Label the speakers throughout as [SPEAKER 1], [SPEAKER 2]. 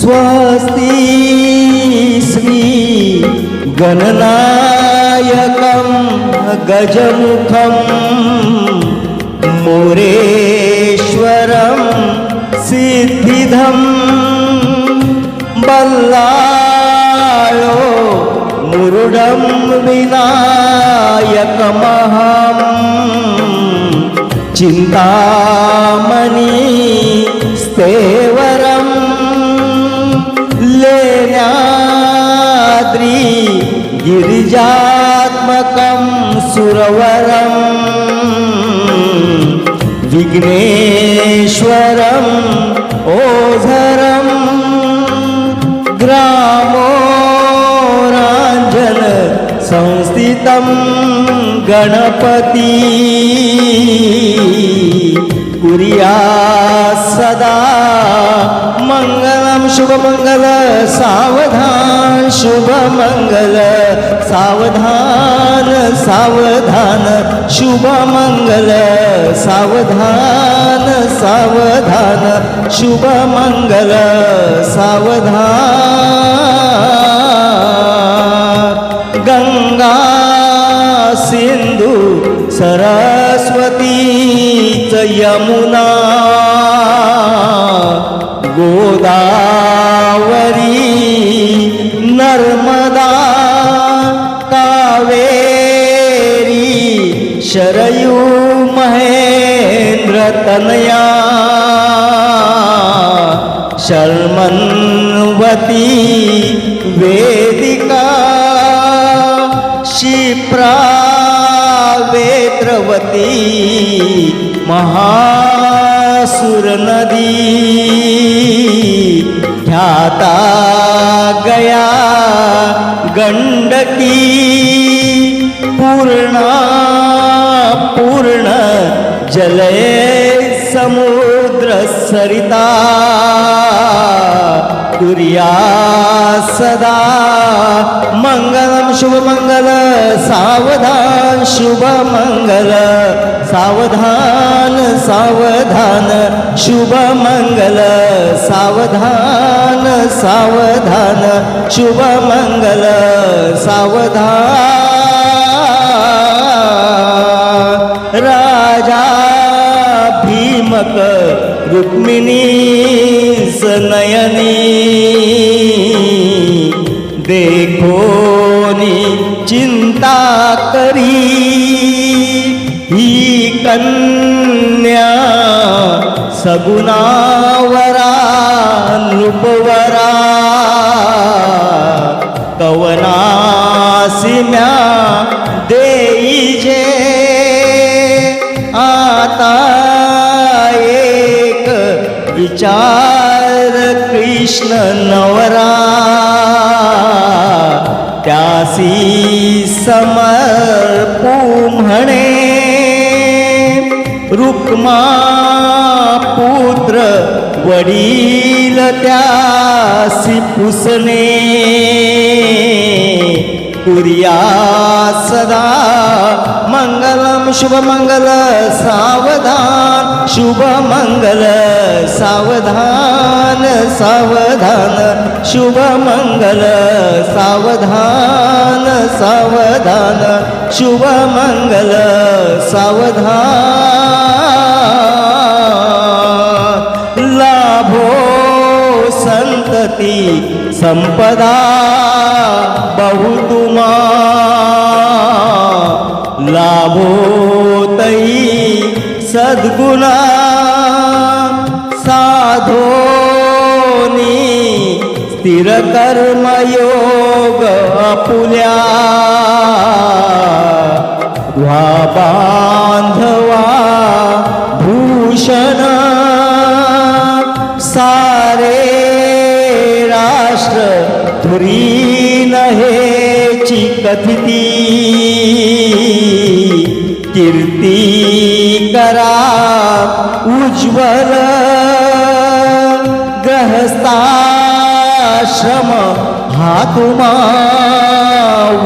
[SPEAKER 1] स्वस्ति गणनायकं गजमुखं मोरेश्वरं सिद्धिधं बल्लाळो मुरुडं विनायकमहं चिन्तामणि स्तेवरम् लेण्याद्रि गिरिजात्मकं सुरवरं विघ्नेश्वरम् ओझरं ग्रामोराञ्जन संस्थितं गणपती कुर्या सदा मंगलम शुभमंगल सावधान शुभमङ्गल सावधान सावधान शुभमङ्गल सावधान सावधान शुभमङ्गल सावधान। गंगा सिंधू सरस्वती च यमुना गोदावरी नर्मदा कावेरी शरयू महेंद्र तनया शर्मन्वती वेदिका शिप्रा क्षिप्रा वेत्रवती महासुरनदी ख्याता गया गण्डकी पूर्णा पूर्ण जले समुद्र सरिता. कुर्या सदा मङ्गलं शुभमंगल सावधान शुभमङ्गल सावधान सावधान शुभमङ्गल सावधान सावधान शुभमङ्गल सावधान रुक्मिणी सनयनी देखोनी चिंता करी ही कन्या सगुणावरा नृपवरा कवना विचार कृष्ण नवरा त्यासी समर्पू म्हणे. रुक्मा पुत्र वडील त्यासी पुसणे. कुर्या सदा। मङ्गलं शुभमङ्गल सावधान। शुभमङ्गल सावधान सावधान। शुभमङ्गल सावधान सावधान। शुभमङ्गल सावधान। लाभो सन्तति सम्पदा बहु तुमाभोतै सद्गुणा साधोनि स्थिरकर्मयोगफुल्या वा बान्धवा भूषण घरी हेची कथिती कीर्ती करा उज्ज्वल ग्रहस्थाश्रम हा तुमा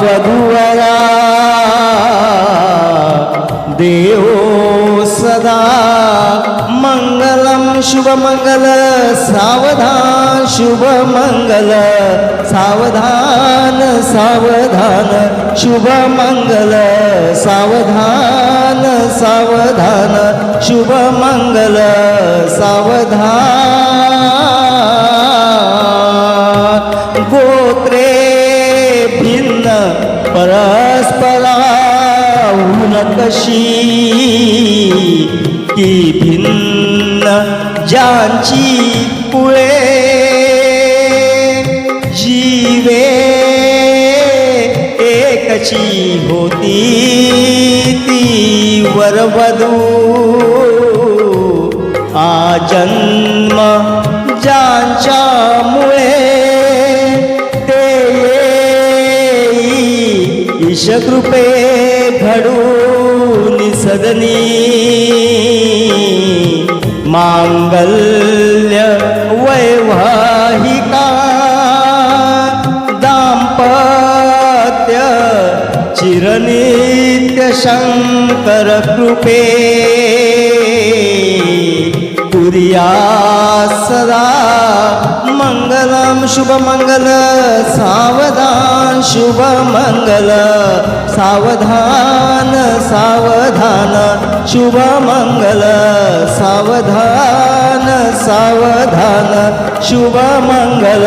[SPEAKER 1] वधुवरा. देव सदा मङ्गलं शुभमङ्गल सावधान शुभमङ्गल सावधान सावधान शुभमङ्गल सावधान सावधान शुभमङ्गल सावधान। गोत्रे भिन्न परस्परा उनकशी की भिन्न ज्यांची कुळे जीवे एकची होती ती वरवधू। आजन्म ज्यांच्यामुळे ते येई। ईशकृपे घडून सदनी। मांगल्य वैवाहिका दाम्पत्य चिरनित्य शङ्कर कृपे। कुर्या सदा मंगलम शुभमंगल सावधान शुभमंगल सावधान सावधान शुभमङ्गल सावधान सावधान शुभमंगल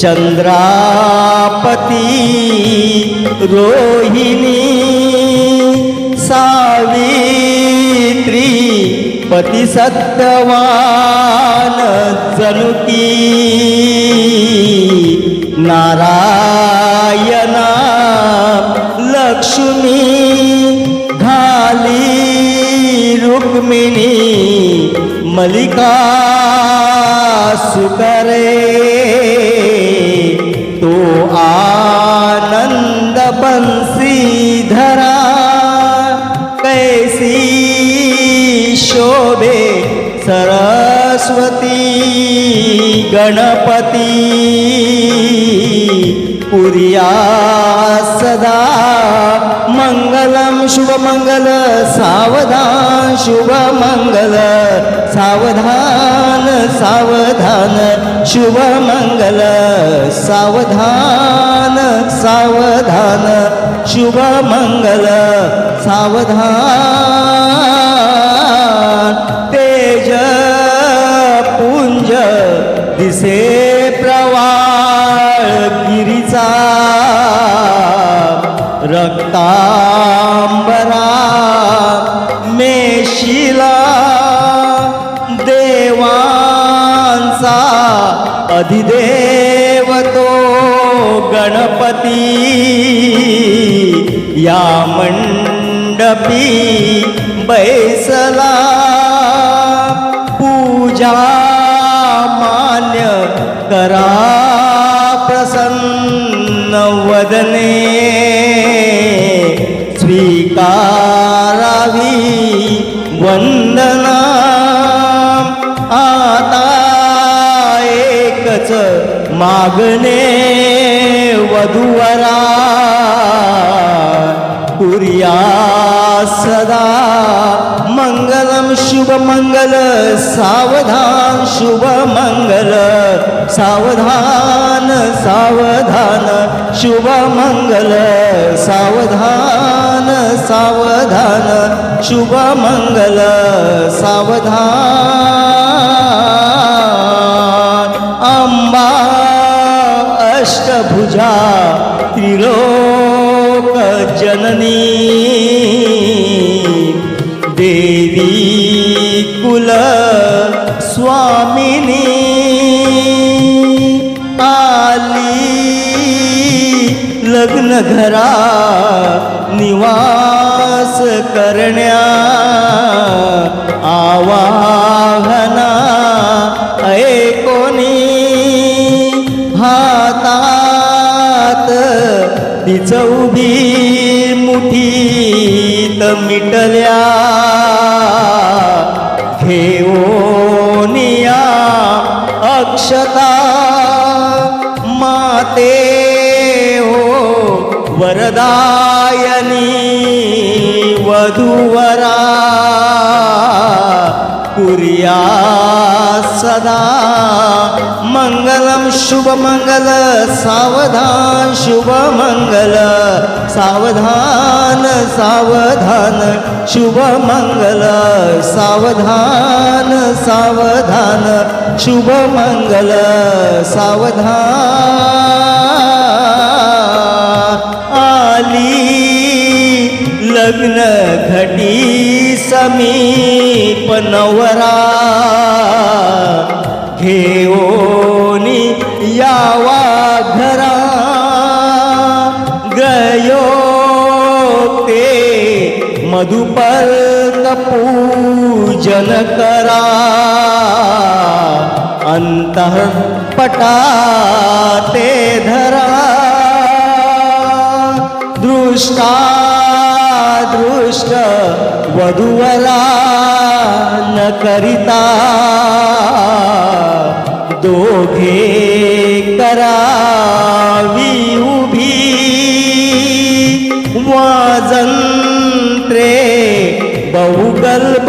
[SPEAKER 1] चंद्रापती रोहिणी सावित्री पती सत्यवान जनुकी नारायणा लक्ष्मी घाली रुक्मिणी मलिका बंसी धरा कैसी शोभे सरस्वती गणपती पुर्या सदा मंगलम शुभमंगल सावधान शुभमंगल सावधान सावधान शुभमंगल सावधान सावधान शुभमंगल सावधान। तेज पुंज दिसे प्रवाळ गिरीचा रक्तांबरा मेशिला अधिदेव तो गणपती या मंडपी बैसला. पूजा मान्य करा प्रसन्न वदने. स्वीकारावी वंदना एकच मागणे वधूवरा. पुर्या सदा मंगलम शुभ मंगल सावधान शुभ मंगल सावधान सावधान शुभ मंगल सावधान सावधान शुभ मंगल सावधान अंबा अष्टभुजा त्रिलोक जननी देवी कुल स्वामिनी आली लग्न घरा निवास करण्या वरदायनी वधूवरा कुर्या सदा। मङ्गलं शुभमङ्गल सावधान शुभमंगल सावधान सावधान शुभमङ्गल सावधान सावधान शुभमंगल सावधान। आली लग्न घटी समीप नवरा. घेऊनी यावा घरा. गयो ते मधुपर्क पूजन करा. अंतः पटा ते धरा. दृष्टा दृष्ट वधुवरा न करिता दोघे करावी उभी वाजंत्रे बहुगल्प